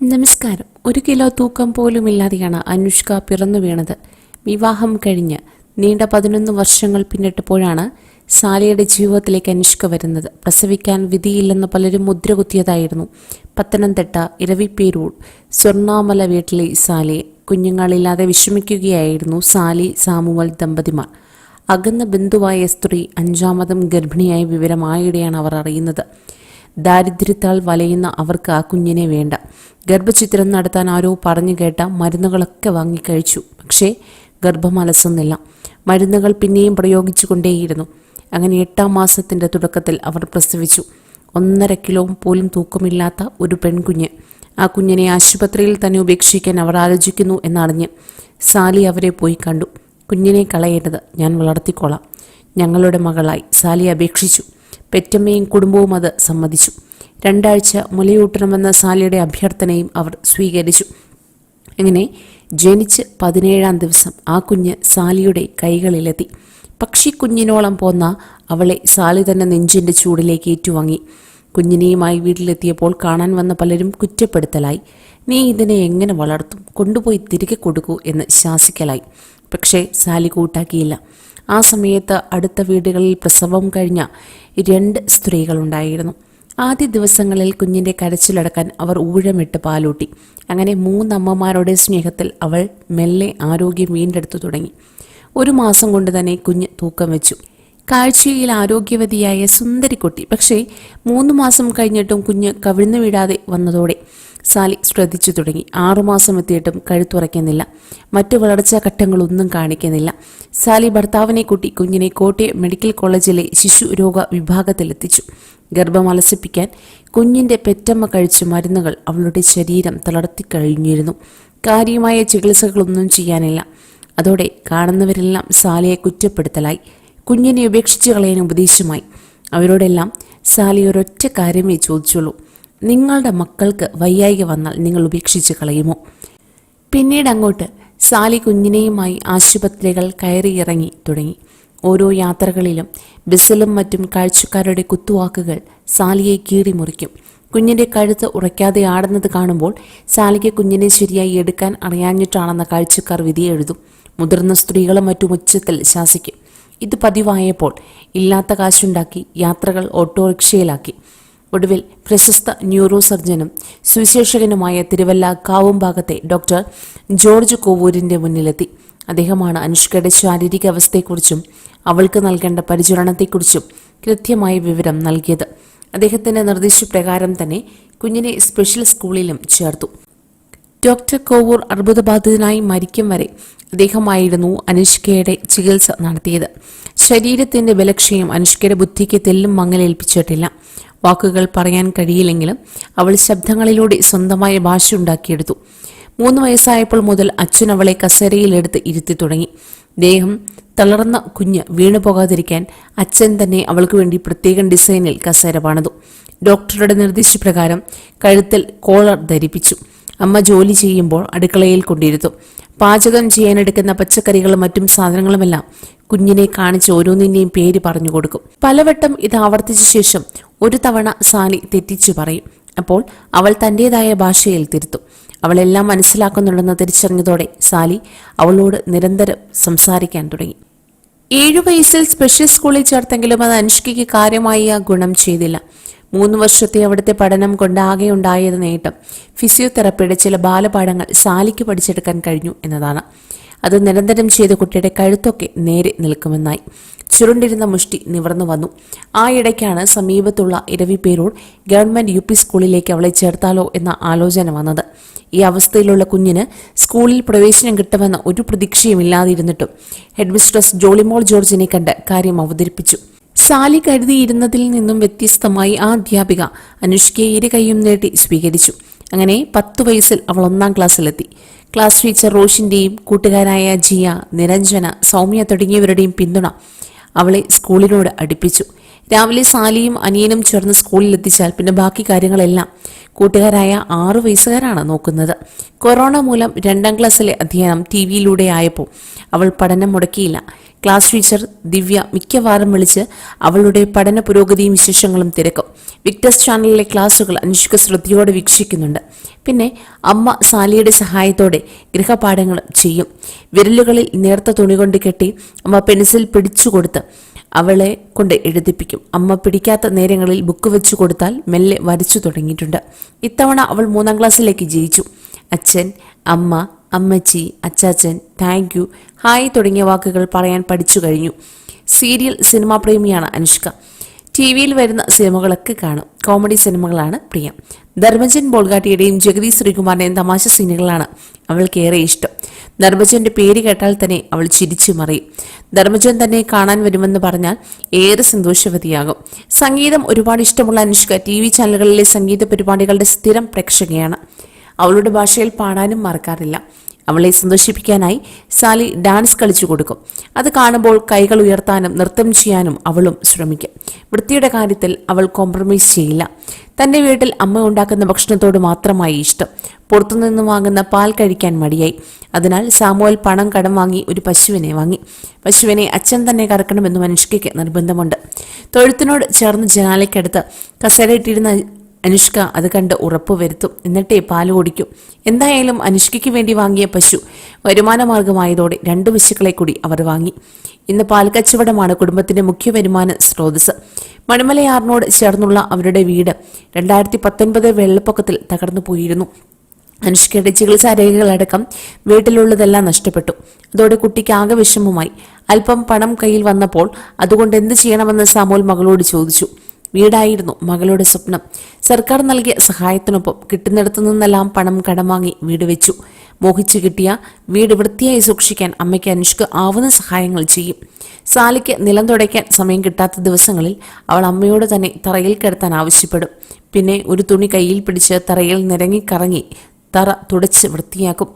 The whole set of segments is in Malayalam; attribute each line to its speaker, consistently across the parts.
Speaker 1: നമസ്കാരം. ഒരു കിലോ തൂക്കം പോലും ഇല്ലാതെയാണ് അനുഷ്ക പിറന്നു വീണത്. വിവാഹം കഴിഞ്ഞ് നീണ്ട പതിനൊന്ന് വർഷങ്ങൾ പിന്നിട്ടപ്പോഴാണ് സാലിയുടെ ജീവിതത്തിലേക്ക് അനുഷ്ക വരുന്നത്. പ്രസവിക്കാൻ വിധിയില്ലെന്ന് പലരും മുദ്ര കുത്തിയതായിരുന്നു പത്തനംതിട്ട ഇരവിപ്പേരൂർ സ്വർണാമല വീട്ടിലെ സാലി കുഞ്ഞുങ്ങളില്ലാതെ വിഷമിക്കുകയായിരുന്നു സാലി സാമുവൽ ദമ്പതിമാർ. അകന്ന ബന്ധുവായ സ്ത്രീ അഞ്ചാമതും ഗർഭിണിയായ വിവരം ആയിടെയാണ് അവർ അറിയുന്നത്? ദാരിദ്ര്യത്താൽ വലയുന്ന അവർക്ക് ആ കുഞ്ഞിനെ വേണ്ട. ഗർഭചിത്രം നടത്താൻ ആരോ പറഞ്ഞു കേട്ട മരുന്നുകളൊക്കെ വാങ്ങിക്കഴിച്ചു. പക്ഷേ ഗർഭം അലസുന്നില്ല. മരുന്നുകൾ പിന്നെയും പ്രയോഗിച്ചുകൊണ്ടേയിരുന്നു. അങ്ങനെ എട്ടാം മാസത്തിന്റെ തുടക്കത്തിൽ അവർ പ്രസവിച്ചു. ഒന്നര കിലോ പോലും തൂക്കമില്ലാത്ത ഒരു പെൺകുഞ്ഞ്. ആ കുഞ്ഞിനെ ആശുപത്രിയിൽ തന്നെ ഉപേക്ഷിക്കാൻ അവർ ആലോചിക്കുന്നു എന്നറിഞ്ഞ് സാലി അവരെ പോയി കണ്ടു. കുഞ്ഞിനെ കളയരുത് ഞാൻ വളർത്തിക്കോളാം. ഞങ്ങളുടെ മകളായി സാലി അപേക്ഷിച്ചു. പെറ്റമ്മയും കുടുംബവും അത് സമ്മതിച്ചു. രണ്ടാഴ്ച മുലയൂട്ടണമെന്ന സാലിയുടെ അഭ്യർത്ഥനയും അവർ സ്വീകരിച്ചു. അങ്ങനെ ജനിച്ച് പതിനേഴാം ദിവസം ആ കുഞ്ഞ് സാലിയുടെ കൈകളിലെത്തി. പക്ഷി കുഞ്ഞിനോളം പോന്ന അവളെ സാലി തന്നെ നെഞ്ചിന്റെ ചൂടിലേക്ക് ഏറ്റുവാങ്ങി. കുഞ്ഞിനെയുമായി വീട്ടിലെത്തിയപ്പോൾ കാണാൻ വന്ന പലരും കുറ്റപ്പെടുത്തലായി. നീ ഇതിനെ എങ്ങനെ വളർത്തും? കൊണ്ടുപോയി തിരികെ കൊടുക്കൂ എന്ന് ശാസിക്കലായി. പക്ഷേ സാലി കൂട്ടാക്കിയില്ല. ആ സമയത്ത് അടുത്ത വീടുകളിൽ പ്രസവം കഴിഞ്ഞ രണ്ട് സ്ത്രീകളുണ്ടായിരുന്നു. ആദ്യ ദിവസങ്ങളിൽ കുഞ്ഞിന്റെ കരച്ചിലടക്കാൻ അവർ ഊഴമിട്ട് പാലൂട്ടി. അങ്ങനെ മൂന്നമ്മമാരുടെ സ്നേഹത്തിൽ അവൾ മെല്ലെ ആരോഗ്യം വീണ്ടെടുത്തു തുടങ്ങി. ഒരു മാസം കൊണ്ട് തന്നെ കുഞ്ഞ് തൂക്കം വെച്ചു. കാഴ്ചയിൽ ആരോഗ്യവതിയായ സുന്ദരിക്കുട്ടി. പക്ഷേ മൂന്ന് മാസം കഴിഞ്ഞിട്ടും കുഞ്ഞ് കവിഴ്ന്നു വീഴാതെ വന്നതോടെ സാലി ശ്രദ്ധിച്ചു തുടങ്ങി. ആറുമാസം എത്തിയിട്ടും കഴുത്തുറയ്ക്കുന്നില്ല മറ്റു വളർച്ചാ ഘട്ടങ്ങളൊന്നും കാണിക്കുന്നില്ല. സാലി ഭർത്താവിനെ കൂട്ടി കുഞ്ഞിനെ കോട്ടയം മെഡിക്കൽ കോളേജിലെ ശിശു രോഗ വിഭാഗത്തിലെത്തിച്ചു. ഗർഭം അലസിപ്പിക്കാൻ കുഞ്ഞിന്റെ പെറ്റമ്മ കഴിച്ച മരുന്നുകൾ അവളുടെ ശരീരം തളർത്തി കഴിഞ്ഞിരുന്നു കാര്യമായ ചികിത്സകളൊന്നും ചെയ്യാനില്ല. അതോടെ കാണുന്നവരെല്ലാം സാലിയെ കുറ്റപ്പെടുത്തലായി. കുഞ്ഞിനെ ഉപേക്ഷിച്ച് കളയാൻ ഉപദേശമായി അവരോടെല്ലാം സാലി ഒരൊറ്റ കാര്യമേ ചോദിച്ചുള്ളൂ. നിങ്ങളുടെ മക്കൾക്ക് വയ്യായിക വന്നാൽ നിങ്ങൾ ഉപേക്ഷിച്ച് കളയുമോ? പിന്നീട് അങ്ങോട്ട് സാലി കുഞ്ഞിനെയുമായി ആശുപത്രികൾ കയറിയിറങ്ങി തുടങ്ങി. ഓരോ യാത്രകളിലും ബസ്സിലും മറ്റും കാഴ്ചക്കാരുടെ കുത്തുവാക്കുകൾ സാലിയെ കീറിമുറിക്കും കുഞ്ഞിന്റെ കഴുത്ത് ഉറയ്ക്കാതെ ആടുന്നത് കാണുമ്പോൾ സാലിക്ക് കുഞ്ഞിനെ ശരിയായി എടുക്കാൻ അറിയാഞ്ഞിട്ടാണെന്ന കാഴ്ചക്കാർ വിധിയെഴുതും മുതിർന്ന സ്ത്രീകളും മറ്റും ഉച്ചത്തിൽ ശാസിക്കും. ഇത് പതിവായപ്പോൾ ഇല്ലാത്ത കാശുണ്ടാക്കി യാത്രകൾ ഓട്ടോറിക്ഷയിലാക്കി. ഒടുവിൽ പ്രശസ്ത ന്യൂറോ സർജനും സുവിശേഷകനുമായ തിരുവല്ല കാവുംഭാഗത്തെ ഡോക്ടർ ജോർജ് കോവൂരിന്റെ മുന്നിലെത്തി. അദ്ദേഹമാണ് അനുഷ്കയുടെ ശാരീരിക അവസ്ഥയെക്കുറിച്ചും അവൾക്ക് നൽകേണ്ട പരിചരണത്തെക്കുറിച്ചും കൃത്യമായ വിവരം നൽകിയത്. അദ്ദേഹത്തിന്റെ നിർദ്ദേശപ്രകാരം തന്നെ കുഞ്ഞിനെ സ്പെഷ്യൽ സ്കൂളിലും ചേർത്തു. ഡോക്ടർ കോവൂർ അർബുദബാധിതനായി മരിക്കും വരെ അദ്ദേഹമായിരുന്നു അനുഷ്കയുടെ ചികിത്സ നടത്തിയത്. ശരീരത്തിന്റെ ബലക്ഷയം അനുഷ്കയുടെ ബുദ്ധിക്ക് തെല്ലും മങ്ങലേൽപ്പിച്ചിട്ടില്ല വാക്കുകൾ പറയാൻ കഴിയില്ലെങ്കിലും അവൾ ശബ്ദങ്ങളിലൂടെ സ്വന്തമായ ഭാഷ ഉണ്ടാക്കിയെടുത്തു. മൂന്ന് വയസ്സായപ്പോൾ മുതൽ അച്ഛൻ അവളെ കസേരയിലെടുത്ത് ഇരുത്തി തുടങ്ങി. ദേഹം തളർന്ന കുഞ്ഞ് വീണു പോകാതിരിക്കാൻ അച്ഛൻ തന്നെ അവൾക്ക് വേണ്ടി പ്രത്യേകം ഡിസൈനിൽ കസേര പണിതു. ഡോക്ടറുടെ നിർദ്ദേശപ്രകാരം കഴുത്തിൽ കോളർ ധരിപ്പിച്ചു. അമ്മ ജോലി ചെയ്യുമ്പോൾ അടുക്കളയിൽ കൊണ്ടിരുത്തും. പാചകം ചെയ്യാനെടുക്കുന്ന പച്ചക്കറികളും മറ്റും സാധനങ്ങളുമെല്ലാം കുഞ്ഞിനെ കാണിച്ച് ഓരോന്നിന്റെയും പേര് പറഞ്ഞു കൊടുക്കും. പലവട്ടം ഇത് ആവർത്തിച്ച ശേഷം ഒരു തവണ സാലി തെറ്റിച്ചു പറയും. അപ്പോൾ അവൾ തന്റെതായ ഭാഷയിൽ തിരുത്തും. അവളെല്ലാം മനസ്സിലാക്കുന്നുണ്ടെന്ന് തിരിച്ചറിഞ്ഞതോടെ സാലി അവളോട് നിരന്തരം സംസാരിക്കാൻ തുടങ്ങി. ഏഴു വയസ്സിൽ സ്പെഷ്യൽ സ്കൂളിൽ ചേർത്തെങ്കിലും അത് അനുഷ്കയ്ക്ക് കാര്യമായി ആ ഗുണം ചെയ്തില്ല. മൂന്ന് വർഷത്തെ അവിടുത്തെ പഠനം കൊണ്ട് ആകെ ഉണ്ടായത് നേട്ടം. ഫിസിയോതെറപ്പിയുടെ ചില ബാലപാഠങ്ങൾ സാലിക്ക് പഠിച്ചെടുക്കാൻ കഴിഞ്ഞു എന്നതാണ്. അത് നിരന്തരം ചെയ്ത കുട്ടിയുടെ കഴുത്തൊക്കെ നേരെ നിൽക്കുമെന്നായി. ചുരുണ്ടിരുന്ന മുഷ്ടി നിവർന്നു വന്നു. ആ ഇടയ്ക്കാണ് സമീപത്തുള്ള ഇരവിപ്പേരൂർ ഗവൺമെന്റ് യു പി സ്കൂളിലേക്ക് അവളെ ചേർത്താലോ എന്ന ആലോചന വന്നത്. ഈ അവസ്ഥയിലുള്ള കുഞ്ഞിന് സ്കൂളിൽ പ്രവേശനം കിട്ടുമെന്ന ഒരു പ്രതീക്ഷയും ഇല്ലാതിരുന്നിട്ടും ഹെഡ്മിസ്ട്രസ് ജോളിമോൾ ജോർജിനെ കണ്ട് കാര്യം അവതരിപ്പിച്ചു. സാലി കരുതിയിരുന്നതിൽ നിന്നും വ്യത്യസ്തമായി ആ അധ്യാപിക അനുഷ്കയെ ഇരു കൈയും നീട്ടി സ്വീകരിച്ചു. അങ്ങനെ പത്തു വയസ്സിൽ അവൾ ഒന്നാം ക്ലാസ്സിലെത്തി. ക്ലാസ് ടീച്ചർ റോഷിന്റെയും കൂട്ടുകാരായ ജിയ നിരഞ്ജന സൗമ്യ തുടങ്ങിയവരുടെയും പിന്തുണ അവളെ സ്കൂളിനോട് അടുപ്പിച്ചു. രാവിലെ സാലിയും അനിയനും ചേർന്ന് സ്കൂളിലെത്തിച്ചാൽ പിന്നെ ബാക്കി കാര്യങ്ങളെല്ലാം കൂട്ടുകാരായ ആറു വയസ്സുകാരാണ് നോക്കുന്നത്. കൊറോണ മൂലം രണ്ടാം ക്ലാസ്സിലെ അധ്യയനം ടി വിയിലൂടെ ആയപ്പോൾ അവൾ പഠനം മുടക്കിയില്ല. ക്ലാസ് ടീച്ചർ ദിവ്യ മിക്കവാറും വിളിച്ച് അവളുടെ പഠന പുരോഗതിയും വിശേഷങ്ങളും തിരക്കും. വിക്ടസ് ചാനലിലെ ക്ലാസുകൾ അനുഷ്ക ശ്രദ്ധയോടെ വീക്ഷിക്കുന്നുണ്ട്. പിന്നെ അമ്മ സാലിയുടെ സഹായത്തോടെ ഗൃഹപാഠങ്ങളും ചെയ്യും. വിരലുകളിൽ നേർത്ത തുണി കൊണ്ട് കെട്ടി അമ്മ പെൻസിൽ പിടിച്ചുകൊടുത്ത് അവളെ കൊണ്ട് എഴുതിപ്പിക്കും. അമ്മ പിടിക്കാത്ത നേരങ്ങളിൽ ബുക്ക് വെച്ചു കൊടുത്താൽ മെല്ലെ വരച്ചു തുടങ്ങിയിട്ടുണ്ട്. ഇത്തവണ അവൾ മൂന്നാം ക്ലാസ്സിലേക്ക് ജയിച്ചു. അച്ഛൻ അമ്മ അമ്മച്ചി അച്ചാച്ചൻ താങ്ക് യു ഹായ് തുടങ്ങിയ വാക്കുകൾ പറയാൻ പഠിച്ചു കഴിഞ്ഞു. സീരിയൽ സിനിമാ പ്രേമിയാണ് അനുഷ്ക. ടി വിയിൽ വരുന്ന സിനിമകളൊക്കെ കാണും. കോമഡി സിനിമകളാണ് പ്രിയം. ധർമ്മജൻ ബോൾഗാട്ടിയുടെയും ജഗതി ശ്രീകുമാറിന്റെയും തമാശ സീനുകളാണ് അവൾക്കേറെ ഇഷ്ടം. ധർമ്മജന്റെ പേര് കേട്ടാൽ തന്നെ അവൾ ചിരിച്ചു മറിയും. ധർമ്മജൻ തന്നെ കാണാൻ വരുമെന്ന് പറഞ്ഞാൽ ഏറെ സന്തോഷവതിയാകും. സംഗീതം ഒരുപാട് ഇഷ്ടമുള്ള അനുഷ്ക ടി വി ചാനലുകളിലെ സംഗീത പരിപാടികളുടെ സ്ഥിരം പ്രേക്ഷകയാണ്. അവളുടെ ഭാഷയിൽ പാടാനും മറക്കാറില്ല. അവളെ സന്തോഷിപ്പിക്കാനായി സാലി ഡാൻസ് കളിച്ചു കൊടുക്കും. അത് കാണുമ്പോൾ കൈകൾ ഉയർത്താനും നൃത്തം ചെയ്യാനും അവളും ശ്രമിക്കും. വൃത്തിയുടെ കാര്യത്തിൽ അവൾ കോംപ്രമൈസ് ചെയ്യില്ല. തന്റെ വീട്ടിൽ അമ്മ ഉണ്ടാക്കുന്ന ഭക്ഷണത്തോട് മാത്രമായി ഇഷ്ടം. പുറത്തുനിന്ന് വാങ്ങുന്ന പാൽ കഴിക്കാൻ മടിയായി. അതിനാൽ സാമുവൽ പണം കടം വാങ്ങി ഒരു പശുവിനെ വാങ്ങി. പശുവിനെ അച്ഛൻ തന്നെ കറക്കണമെന്ന് മനുഷ്യയ്ക്ക് നിർബന്ധമുണ്ട്. തൊഴുത്തിനോട് ചേർന്ന് ജനാലയ്ക്കടുത്ത് കസേരയിട്ടിരുന്ന അനുഷ്ക അത് കണ്ട് ഉറപ്പ് വരുത്തും. എന്നിട്ടേ പാൽ ഓടിക്കും എന്തായാലും അനുഷ്കയ്ക്ക് വേണ്ടി വാങ്ങിയ പശു വരുമാന മാർഗമായതോടെ രണ്ടു പശുക്കളെ കൂടി അവർ വാങ്ങി. ഇന്ന് പാൽ കച്ചവടമാണ് കുടുംബത്തിന്റെ മുഖ്യ വരുമാന സ്രോതസ് മണിമലയാറിനോട് ചേർന്നുള്ള അവരുടെ വീട് രണ്ടായിരത്തി പത്തൊൻപത് വെള്ളപ്പൊക്കത്തിൽ തകർന്നു പോയിരുന്നു. അനുഷ്കയുടെ ചികിത്സാ രേഖകളടക്കം വീട്ടിലുള്ളതെല്ലാം നഷ്ടപ്പെട്ടു. അതോടെ കുട്ടിക്ക് ആകെ വിഷമമായി. അല്പം പണം കയ്യിൽ വന്നപ്പോൾ അതുകൊണ്ട് എന്ത് ചെയ്യണമെന്ന് സാമോൽ മകളോട് ചോദിച്ചു. വീടായിരുന്നു മകളുടെ സ്വപ്നം. സർക്കാർ നൽകിയ സഹായത്തിനൊപ്പം കിട്ടുന്നിടത്തു നിന്നെല്ലാം പണം കടമാങ്ങി വീട് വെച്ചു. മോഹിച്ചു കിട്ടിയ വീട് വൃത്തിയായി സൂക്ഷിക്കാൻ അമ്മയ്ക്ക് അനുഷ്ക ആവുന്ന സഹായങ്ങൾ ചെയ്യും. സാലിക്ക് നിലം തുടയ്ക്കാൻ സമയം കിട്ടാത്ത ദിവസങ്ങളിൽ അവൾ അമ്മയോട് തന്നെ തറയിൽ കിടത്താൻ ആവശ്യപ്പെടും. പിന്നെ ഒരു തുണി കയ്യിൽ പിടിച്ച് തറയിൽ നിരങ്ങിക്കറങ്ങി തറ തുടച്ച് വൃത്തിയാക്കും.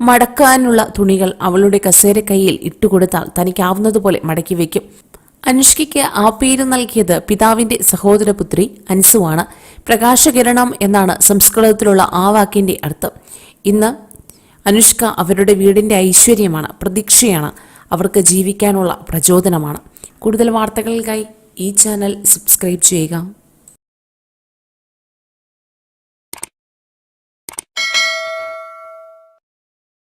Speaker 1: മടക്കാനുള്ള തുണികൾ അവളുടെ കസേര കയ്യിൽ ഇട്ടുകൊടുത്താൽ തനിക്കാവുന്നതുപോലെ മടക്കി വയ്ക്കും. അനുഷ്കയ്ക്ക് ആ പേര് നൽകിയത് പിതാവിന്റെ സഹോദരപുത്രി അൻസുവാണ്. പ്രകാശകിരണം എന്നാണ് സംസ്കൃതത്തിലുള്ള ആ വാക്കിന്റെ അർത്ഥം. ഇന്ന് അനുഷ്ക അവരുടെ വീടിന്റെ ഐശ്വര്യമാണ് പ്രതീക്ഷയാണ്. അവർക്ക് ജീവിക്കാനുള്ള പ്രചോദനമാണ്. കൂടുതൽ വാർത്തകൾക്കായി ഈ ചാനൽ സബ്സ്ക്രൈബ് ചെയ്യുക.